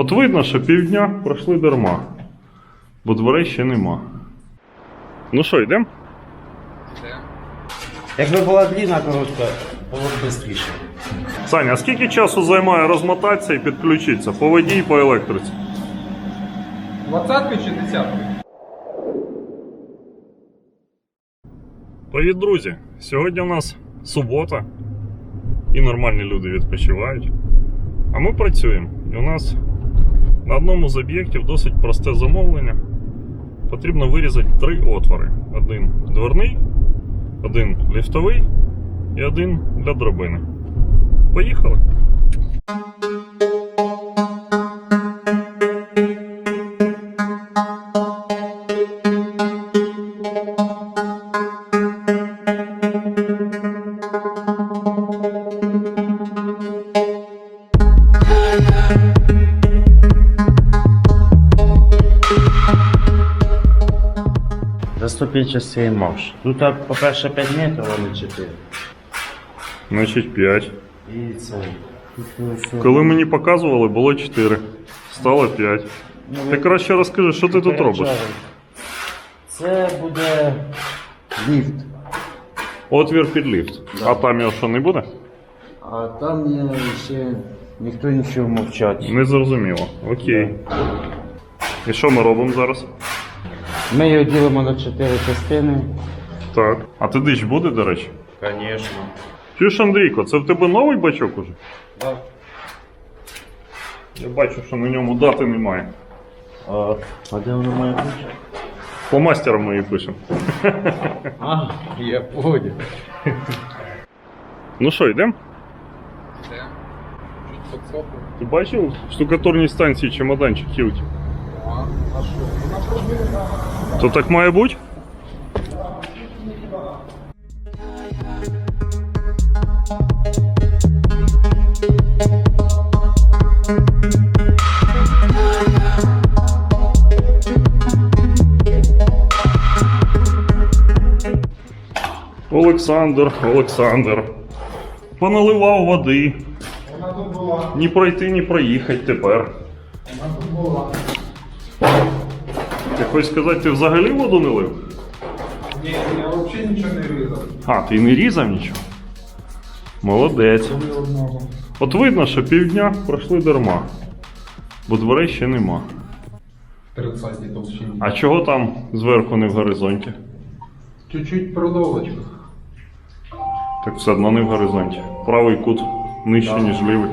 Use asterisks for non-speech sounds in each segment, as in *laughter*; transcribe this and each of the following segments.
От видно, що півдня пройшли дарма, бо дверей ще нема. Ну що, йдемо? Якби була длінна коротка, було б швидше. Саня, а скільки часу займає розмотатися і підключитися по воді і по електриці? Двадцятки чи десятки? Привіт, друзі! Сьогодні у нас субота, і нормальні люди відпочивають. А ми працюємо. І у нас на одному з об'єктів досить просте замовлення. Потрібно вирізати три отвори: один дверний, один ліфтовий і один для дробини. Поїхали! За 105 часів марш. Тут, а, по-перше, 5 метрів, а не 4. Значить 5. І це. Тут ось, Коли мені показували, було 4. Стало 5. ну, Ти краще розкажи, що ти тут робиш? Це буде ліфт. Отвір під ліфт. А там його що не буде? А там є ще ніхто нічого мовчать. Не зрозуміло. Окей. І що ми робимо зараз? Ми його ділимо на 4 частини. Так. А ти дич буде, до речі? Звісно. Чуєш, Андрійко, це в тебе новий бачок уже? Так. Я бачу, що на ньому дати немає. А, а де воно має бути? По мастерам ми її пишемо. *laughs* А, я понял. Ну що, йдемо? Ти бачив в штукатурній станції чемоданчик хілті? А, а що? То так має бути? Олександр, Олександр. Поналивав води. Вона тут була. Ні пройти, ні проїхати тепер. Вона тут була. Ти хочеш сказати, ти взагалі воду не лив? Ні, я взагалі нічого не різав. А, ти не різав нічого? Молодець. От видно, що півдня пройшли дарма, бо дверей ще нема. 30 толщині. А чого там зверху не в горизонті? Чуть-чуть продовжочка. Так все одно не в горизонті. Правий кут нижче, ніж лівий.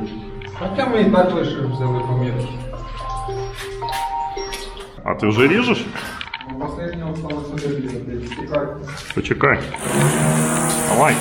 Хоча ми і так лише взяли помірки. А ты уже режешь? Стало сюди різати. Тікайте. Почекай. Давай.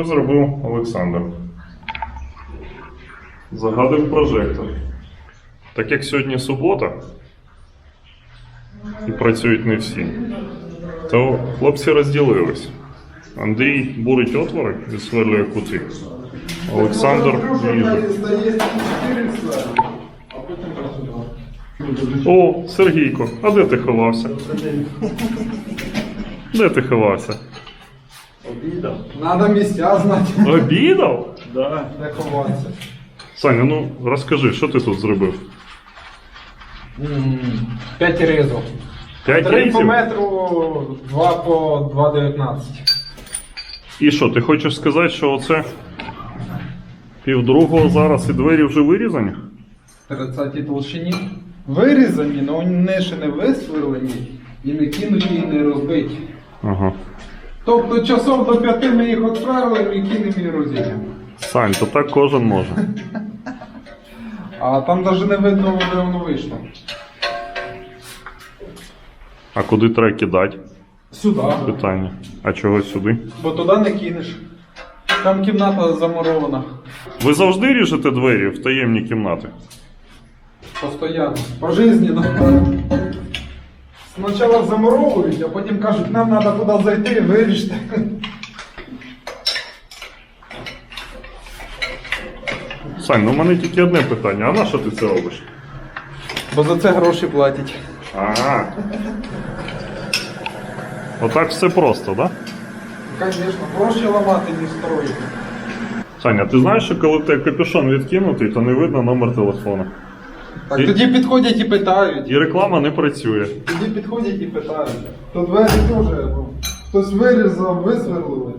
Що зробив Олександр? Загадив прожектор. Так як сьогодні субота і працюють не всі, то хлопці розділились. Андрій бурить отвори, відсверлює кути. Олександр ріже. О, Сергійко, а де ти ховався? Де ти ховався? Надо місця знати. Обідав? Де ховатися. Саня, ну розкажи, що ти тут зробив? П'ять резів. 5 Три по метру, два по 2,19. І що, ти хочеш сказати, що оце півдругого зараз і двері вже вирізані? 30 толщині. Вирізані, але вони ще не висверлені, і не кинуті, і не розбиті. Ага. Тобто часов до п'яти ми їх отсверлимо і кинемо і розіб'ємо. Сань, то так кожен може. А там навіть не видно, де воно вийшло. А куди треба кидати? Сюди. Питання. А чого сюди? Бо туди не кинеш. Там кімната замурована. Ви завжди ріжете двері в таємні кімнати? Постоянно. Пожизненно. Спочатку замуровують, а потім кажуть, нам треба туди зайти, вирішити. Сань, ну в мене тільки одне питання. А на що ти це робиш? Бо за це гроші платять. Ага. Отак все просто, так? Да? Звісно, гроші ламати, не строїти. Саня, ти знаєш, що коли тебе капюшон відкинутий, то не видно номер телефону. Так тоді підходять і питають. І реклама не працює. Тоді підходять і питають. То двері теж. ну, Хтось вирізав, висверлили,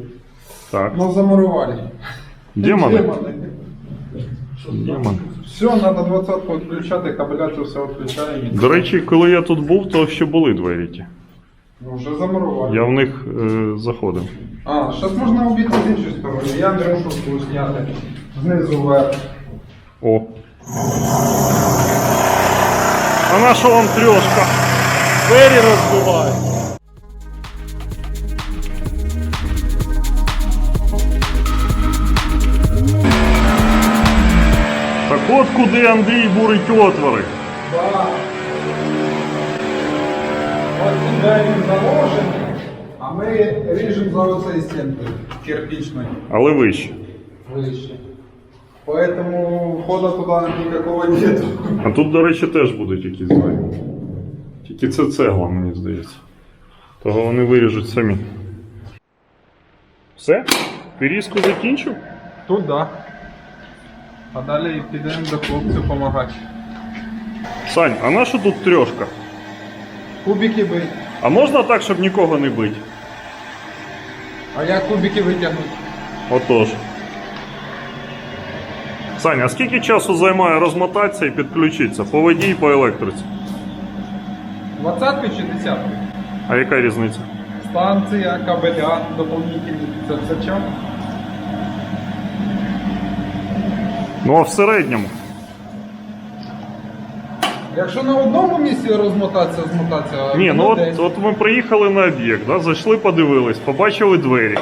Так. але замурували. Демони. Демони. Все, треба двадцятку відключати, кабеляцію все відключаємо. До речі, коли я тут був, то ще були двері ті. Ну, вже замурували. Я в них е, заходив. А, зараз можна обійти з іншої сторони. Я не мушу зняти. Знизу вверх. О. А на що вам трьошка? Двері розбиває. Так от куди Андрій бурить отвори. Да. Ось туди він заложений, а ми ріжемо за оцей стінки кирпичної. Але вище. Вище. Поэтому входа туда никакого нету. А тут, до речі, теж будуть якісь двері. Тільки це цегла, мені здається. Того вони виріжуть самі. Все? Пирізку закінчив? Тут да. А далі підемо до хлопців допомагати. Сань, а на що тут трьошка? Кубики бить. А можна так, щоб нікого не бити? А як кубики витягнути? Отож. Саня, а скільки часу займає розмотатися і підключитися? По воді і по електриці? Двадцятку чи десятку? А яка різниця? Станція, кабеля, доповнительні. Це все чим? Ну а в середньому. Якщо на одному місці розмотатися, змотатися, Ні, ну десь. от, от ми приїхали на об'єкт, да, зайшли, подивились, побачили двері.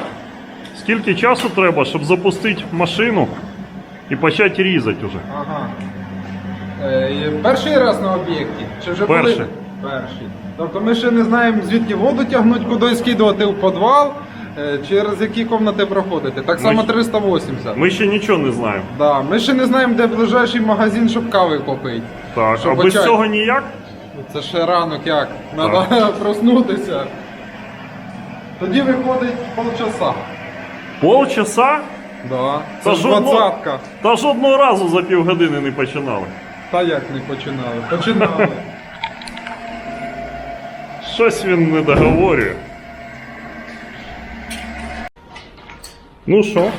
Скільки часу треба, щоб запустити машину і почати різати уже? Ага. Е, перший раз на об'єкті? Чи вже були? Перший. Тобто ми ще не знаємо, звідки воду тягнути, куди скидувати в підвал, е, через які кімнати проходити. Так само ще- 380. Ми ще нічого не знаємо. Да. Ми ще не знаємо, де ближайший магазин, щоб кави купити. Так, Що а без почати? цього ніяк? Це ще ранок як. Треба *laughs* проснутися. Тоді виходить полчаса. Полчаса? Да. Це Це ж ж двадцятка. Та ж одного разу за півгодини не починали. Та як не починали? Починали. Щось він не договорює. Ну що?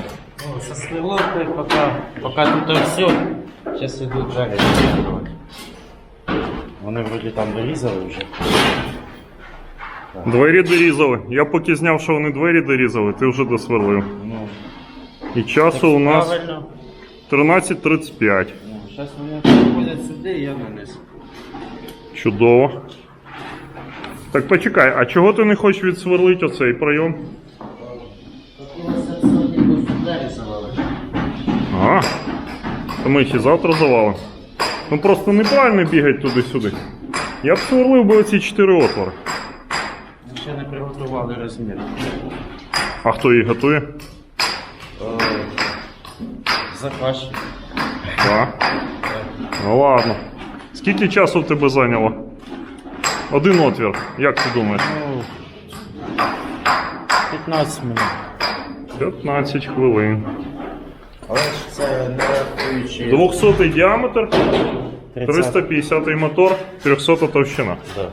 Ну, со сверловкой пока, пока тут все. Сейчас идут жарить. Вони вроді там дорізали вже. Двері дорізали. Я поки зняв, що вони двері дорізали, ти вже досверлив. Ну, І часу у нас правильно. 13.35. Ну, зараз вони приходять сюди, і я наниз. Чудово. Так почекай, а чого ти не хочеш відсверлити оцей прийом? Хотілося б сьогодні просто двері завалити. А, то ми ще завтра завалимо. Ну просто неправильно бігати туди-сюди. Я б сверлив би оці чотири отвори. Ми ще не приготували розмір. А хто їх готує? Заказчик. Так. Ну ладно. Скільки часу в тебе зайняло? Один отвір. Як ти думаєш? Ну, 15 минут. 15 хвилин. Але ж це не рахуючи 200 діаметр, 30. 350 мотор, 300 товщина. Да.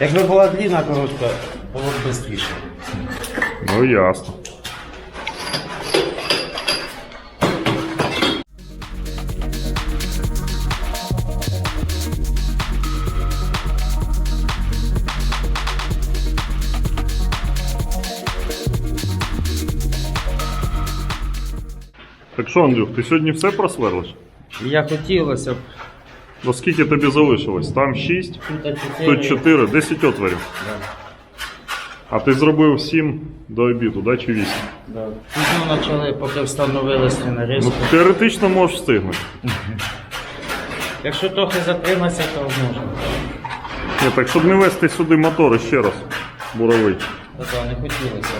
Якби була длінна коротка, було б швидше. Ну ясно. Що, Андрюх, ти сьогодні все просверлиш? Я хотілося б Ну скільки тобі залишилось? Там 6, тут 4. тут 4, 10 отворів. Да, А ти зробив 7 до обіду, да, чи 8? да. Пізно почали, поки встановили Ну, теоретично можеш встигнути. *laughs* Якщо трохи затриматися, то можна. Ні, так щоб не вести сюди мотори ще раз. Буровий. Та да, не хотілося.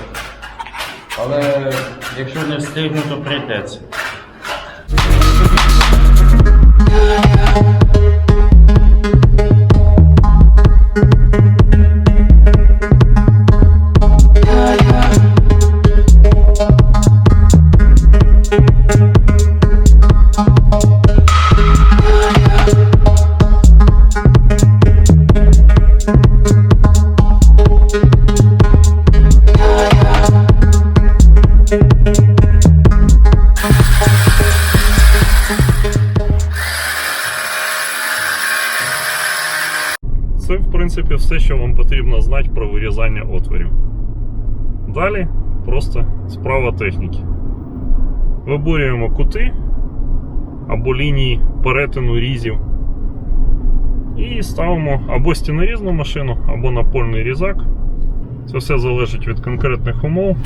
Але якщо не встигну, то прийдеться. Yeah. Принципі, все, що вам потрібно знати про вирізання отворів. Далі просто справа техніки. Вибурюємо кути або лінії перетину різів. І ставимо або стінорізну машину, або напольний різак. Це все залежить від конкретних умов.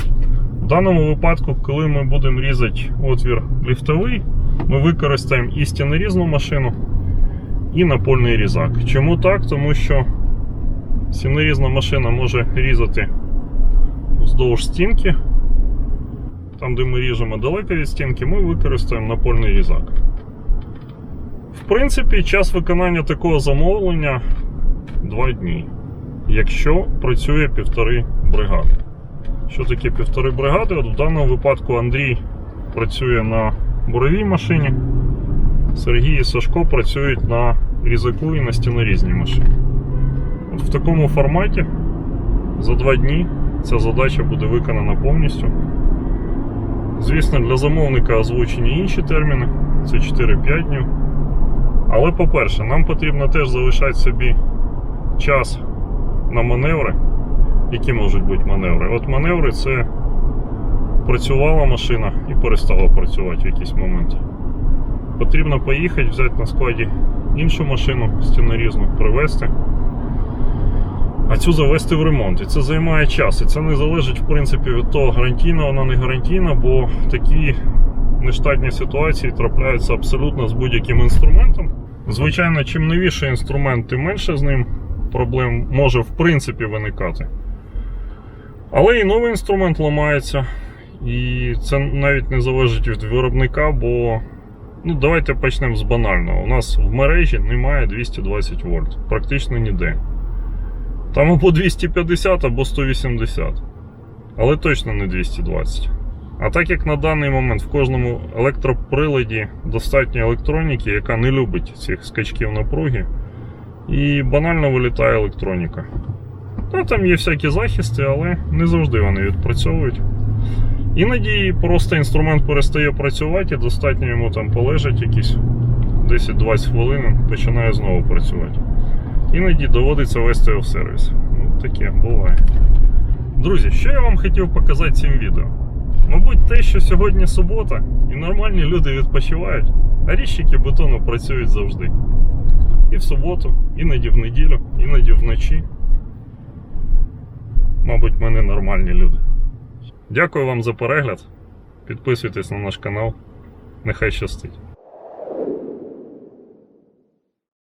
В даному випадку, коли ми будемо різати отвір ліфтовий, ми використаємо і стінорізну машину, і напольний різак. Чому так? Тому що стінорізна машина може різати вздовж стінки. Там, де ми ріжемо далеко від стінки, ми використаємо напольний різак. В принципі, час виконання такого замовлення 2 дні, якщо працює півтори бригади. Що таке півтори бригади? От в даному випадку Андрій працює на буровій машині. Сергій і Сашко працюють на різаку і на стінорізній машині. От в такому форматі за два дні ця задача буде виконана повністю. Звісно, для замовника озвучені інші терміни, це 4-5 днів. Але, по-перше, нам потрібно теж залишати собі час на маневри. Які можуть бути маневри? От маневри це працювала машина і перестала працювати в якийсь момент. Потрібно поїхати, взяти на складі іншу машину стінорізну, привезти. А цю завести в ремонт. І це займає час. І це не залежить, в принципі, від того, гарантійна вона не гарантійна, бо такі нештатні ситуації трапляються абсолютно з будь-яким інструментом. Звичайно, чим новіший інструмент, тим менше з ним проблем може в принципі виникати. Але і новий інструмент ламається. І це навіть не залежить від виробника, бо Ну, давайте почнемо з банального. У нас в мережі немає 220 вольт, практично ніде. Там або 250, або 180. Але точно не 220. А так як на даний момент в кожному електроприладі достатньо електроніки, яка не любить цих скачків напруги, і банально вилітає електроніка. Та там є всякі захисти, але не завжди вони відпрацьовують. Іноді просто інструмент перестає працювати і достатньо йому там полежать якісь 10-20 хвилин, починає знову працювати. Іноді доводиться вести його в сервіс. Ну, таке буває. Друзі, що я вам хотів показати цим відео? Мабуть, те, що сьогодні субота і нормальні люди відпочивають, а ріщики бетону працюють завжди. І в суботу, іноді в неділю, іноді вночі. Мабуть, ми не нормальні люди. Дякую вам за перегляд. Підписуйтесь на наш канал. Нехай щастить.